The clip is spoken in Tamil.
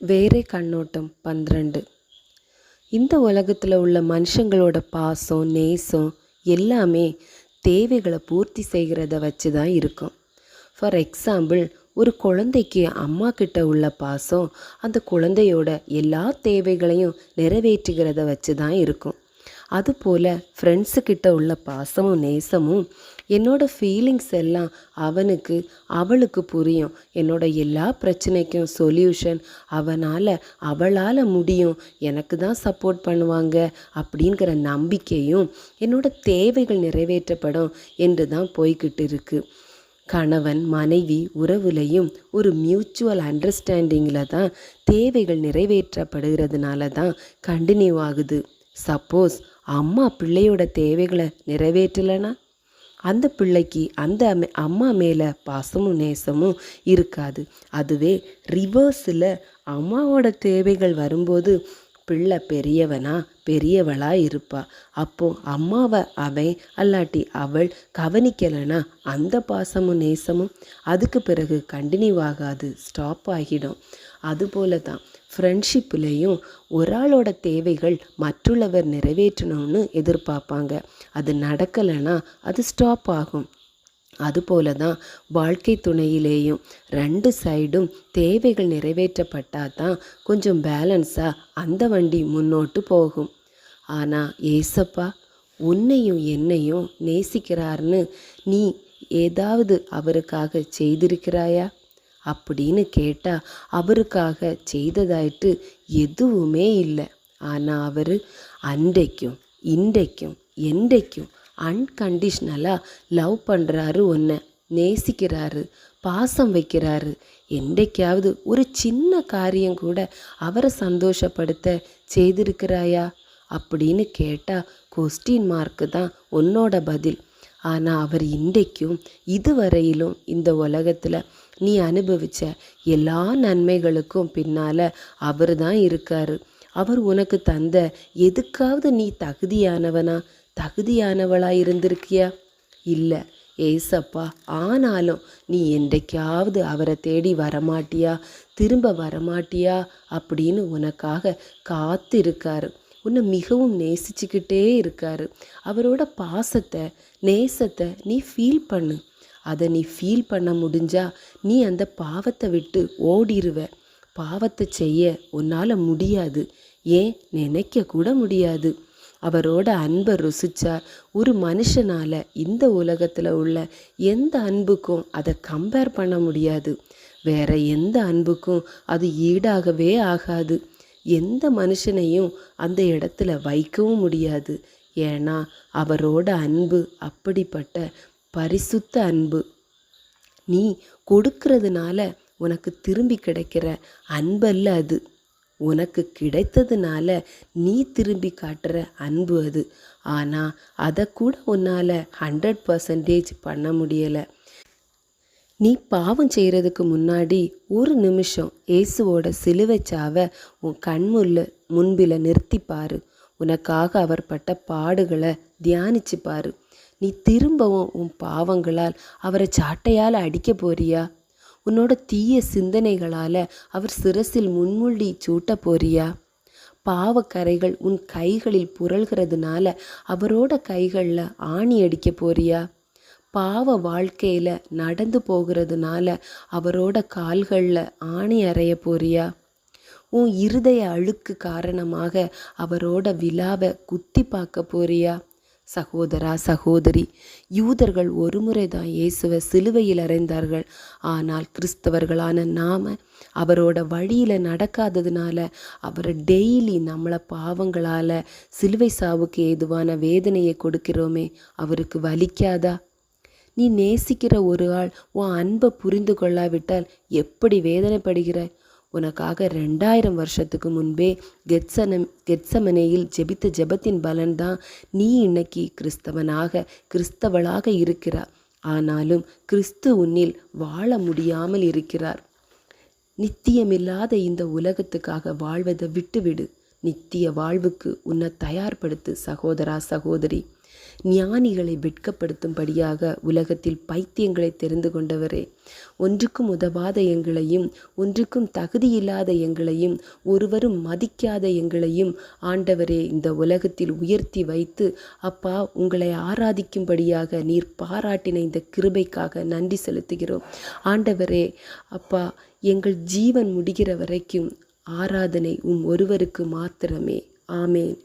வேறே கண்ணோட்டம் பன்னிரண்டு. இந்த உலகத்தில் உள்ள மனுஷங்களோட பாசம் நேசம் எல்லாமே தேவைகளை பூர்த்தி செய்கிறத வச்சு தான் இருக்கும். ஃபார் எக்ஸாம்பிள் ஒரு குழந்தைக்கு அம்மா கிட்ட உள்ள பாசம் அந்த குழந்தையோட எல்லா தேவைகளையும் நிறைவேற்றுகிறத வச்சு தான் இருக்கும். அதுபோல் ஃப்ரெண்ட்ஸுக்கிட்ட உள்ள பாசமும் நேசமும் என்னோடய ஃபீலிங்ஸ் எல்லாம் அவனுக்கு அவளுக்கு புரியும். என்னோட எல்லா பிரச்சனைக்கும் சொல்யூஷன் அவனால் அவளால் முடியும். எனக்கு தான் சப்போர்ட் பண்ணுவாங்க அப்படிங்கிற நம்பிக்கையும் என்னோட தேவைகள் நிறைவேற்றப்படும் என்று தான் போய்கிட்டு இருக்குது கணவன் மனைவி உறவுலையும் ஒரு மியூச்சுவல் அண்டர்ஸ்டாண்டிங்கில் தான் தேவைகள் நிறைவேற்றப்படுகிறதுனால தான் கண்டினியூ ஆகுது. சப்போஸ் அம்மா பிள்ளையோட தேவைகளை நிறைவேற்றலைன்னா அந்த பிள்ளைக்கு அந்த அம்மா- மேலே பாசமும் நேசமும் இருக்காது. அதுவே ரிவர்ஸில் அம்மாவோட தேவைகள் வரும்போது பிள்ளை பெரியவனா பெரியவளா இருப்பா. அப்போ அம்மாவை அவன் அல்லாட்டி அவள் கவனிக்கலைன்னா அந்த பாசமும் நேசமும் அதுக்கு பிறகு கண்டினியூ ஆகாது ஸ்டாப் ஆகிடும். அதுபோல தான் ஃப்ரெண்ட்ஷிப்லேயும் ஒரு ஆளோட தேவைகள் மற்றுள்ளவர் நிறைவேற்றணும்னு எதிர்பார்ப்பாங்க. அது நடக்கலைன்னா அது ஸ்டாப் ஆகும். அதுபோல தான் வாழ்க்கை துணையிலேயும் ரெண்டு சைடும் தேவைகள் நிறைவேற்றப்பட்டால் தான் கொஞ்சம் பேலன்ஸாக அந்த வண்டி முன்னோட்டு போகும். ஆனால் ஏசப்பா உன்னையும் என்னையும் நேசிக்கிறார்னு நீ ஏதாவது அவருக்காக செய்திருக்கிறாயா? அப்படின்னு கேட்டால் அவருக்காக செய்ததாயிட்டு எதுவுமே இல்லை. ஆனால் அவர் அன்றைக்கும் இன்றைக்கும் என்றைக்கும் அன்கண்டிஷ்னலாக லவ் பண்ணுறாரு உன்னை நேசிக்கிறாரு பாசம் வைக்கிறாரு. என்றைக்காவது ஒரு சின்ன காரியம் கூட அவரை சந்தோஷப்படுத்த செய்திருக்கிறாயா? அப்படின்னு கேட்டால் கொஸ்டின் மார்க்கு தான் உன்னோட பதில். ஆனால் அவர் இன்றைக்கும் இதுவரையிலும் இந்த உலகத்தில் நீ அனுபவித்த எல்லா நன்மைகளுக்கும் பின்னால் அவர் தான் இருக்கார். அவர் உனக்கு தந்த எதுக்காவது நீ தகுதியானவனா? தகுதியானவளா இருந்திருக்கியா? இல்லை. ஏசப்பா ஆனாலும் நீ என்றைக்காவது அவரை தேடி வரமாட்டியா? திரும்ப வரமாட்டியா? அப்படின்னு உனக்காக காத்திருக்காரு. உன்னை மிகவும் நேசிச்சுக்கிட்டே இருக்காரு. அவரோட பாசத்தை நேசத்தை நீ ஃபீல் பண்ணு. அதை நீ ஃபீல் பண்ண முடிஞ்சா நீ அந்த பாவத்தை விட்டு ஓடிடுவ பாவத்தை செய்ய உன்னால் முடியாது. ஏன்? நினைக்க கூட முடியாது. அவரோட அன்பை ருசிச்சா ஒரு மனுஷனால் இந்த உலகத்தில் உள்ள எந்த அன்புக்கும் அதை கம்பேர் பண்ண முடியாது. வேற எந்த அன்புக்கும் அது ஈடாகவே ஆகாது. எந்த மனுஷனையும் அந்த இடத்துல வைக்கவும் முடியாது. ஏன்னா அவரோட அன்பு அப்படிப்பட்ட பரிசுத்த அன்பு. நீ கொடுக்கறதுனால உனக்கு திரும்பி கிடைக்கிற அன்பல்ல அது. உனக்கு கிடைத்ததுனால நீ திரும்பி காட்டுற அன்பு அது. ஆனால் அதை கூட உன்னால் ஹண்ட்ரட் பர்சன்டேஜ் பண்ண முடியலை. நீ பாவம் செய்கிறதுக்கு முன்னாடி ஒரு நிமிஷம் இயேசுவோட சிலுவை சாவை உன் கண்முல்ல முன்பில் நிறுத்தி பாரு உனக்காக அவர் பட்ட பாடுகளை தியானிச்சு பாரு நீ திரும்பவும் உன் பாவங்களால் அவரை சாட்டையால் அடிக்க போறியா? உன்னோட தீய சிந்தனைகளால் அவர் சிரசில் முன்முள்ளி சூட்ட போறியா? பாவக்கரைகள் உன் கைகளில் புரள்கிறதுனால அவரோட கைகளில் ஆணி அடிக்க போறியா? பாவ வாழ்க்கையில் நடந்து போகிறதுனால அவரோட கால்களில் ஆணி அறைய போறியா? உன் இருதய அழுக்கு காரணமாக அவரோட விழாவை குத்தி பார்க்க போறியா? சகோதரா சகோதரி யூதர்கள் ஒருமுறை தான் இயேசுவை சிலுவையில் அறைந்தார்கள். ஆனால் கிறிஸ்தவர்களான நாம அவரோட வழியில் நடக்காததுனால அவரை டெய்லி நம்மளை பாவங்களால் சிலுவை சாவுக்கு ஏதுவான வேதனையை கொடுக்கிறோமே அவருக்கு வலிக்காதா? நீ நேசிக்கிற ஒரு ஆள் உன் அன்பை புரிந்து கொள்ளாவிட்டால் எப்படி வேதனைப்படுகிறாய்? உனக்காக ரெண்டாயிரம் வருஷத்துக்கு முன்பே கெட்சனம் கெட்சமனையில் ஜெபித்த ஜெபத்தின் பலன்தான் நீ இன்னைக்கு கிறிஸ்தவனாக கிறிஸ்தவளாக இருக்கிறார் ஆனாலும் கிறிஸ்து உன்னில் வாழ முடியாமல் இருக்கிறார். நித்தியமில்லாத இந்த உலகத்துக்காக வாழ்வதை விட்டுவிடு. நித்திய வாழ்வுக்கு உன்னை தயார்படுத்து சகோதரா சகோதரி. ஞானிகளை வெட்கப்படுத்தும்படியாக உலகத்தில் பைத்தியங்களை தெரிந்து கொண்டவரே. ஒன்றுக்கும் உதவாத எங்களையும் ஒன்றுக்கும் தகுதியில்லாத எங்களையும் ஒருவரும் மதிக்காத எங்களையும் ஆண்டவரே இந்த உலகத்தில் உயர்த்தி வைத்து அப்பா உங்களை ஆராதிக்கும்படியாக நீர் பாராட்டின இந்த கிருபைக்காக நன்றி செலுத்துகிறோம். ஆண்டவரே அப்பா எங்கள் ஜீவன் முடிகிற வரைக்கும் ஆராதனை உம் ஒருவருக்கு மாத்திரமே. ஆமேன்.